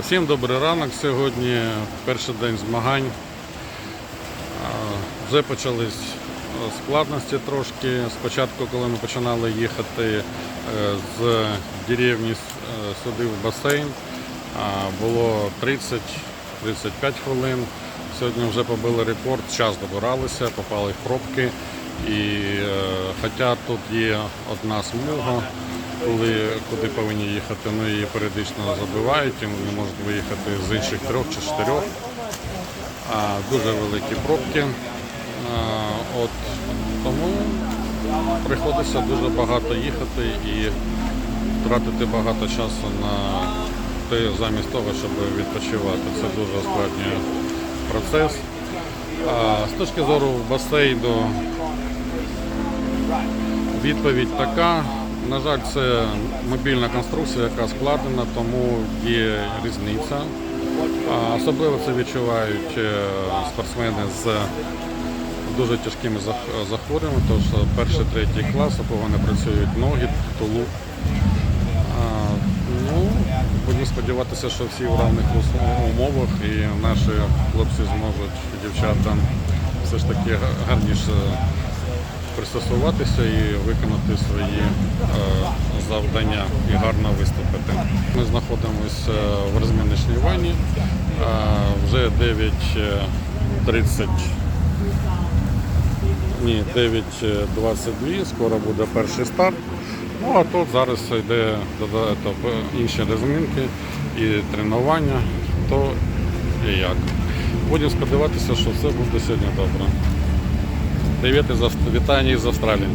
Всім добрий ранок. Сьогодні перший день змагань. Вже почались складності трошки. Спочатку, коли ми починали їхати е, з деревні е, сюди в басейн, було 30-35 хвилин. Сьогодні вже побили рекорд, час добиралися, попали в пробки. І е, хоча тут є одна смуга, коли, куди повинні їхати, ну її періодично забивають, і вони можуть виїхати з інших трьох чи чотирьох. А, дуже великі пробки. От, тому приходиться дуже багато їхати і тратити багато часу на те, замість того, щоб відпочивати. Це дуже ускладнює процес. А, з точки зору басейну відповідь така. На жаль, це мобільна конструкція, яка складена, тому є різниця. Особливо це відчувають е, спортсмени з дуже тяжкими зах- захворюваннями, що перший, третій клас, у кого не працюють ноги, тулуб. А, Ну, будемо сподіватися, що всі в равних умовах і наші хлопці зможуть дівчата все ж таки гарніше пристосуватися і виконати свої е, завдання і гарно виступити. Ми знаходимося в розміночній ванні. Е, вже 9.30 ні, 9.22, скоро буде перший старт. Ну а тут зараз йде е, інші розмінки і тренування, то і як. Будемо сподіватися, що все буде сьогодні добре. Привіт із Австралії. вітання із Австралії.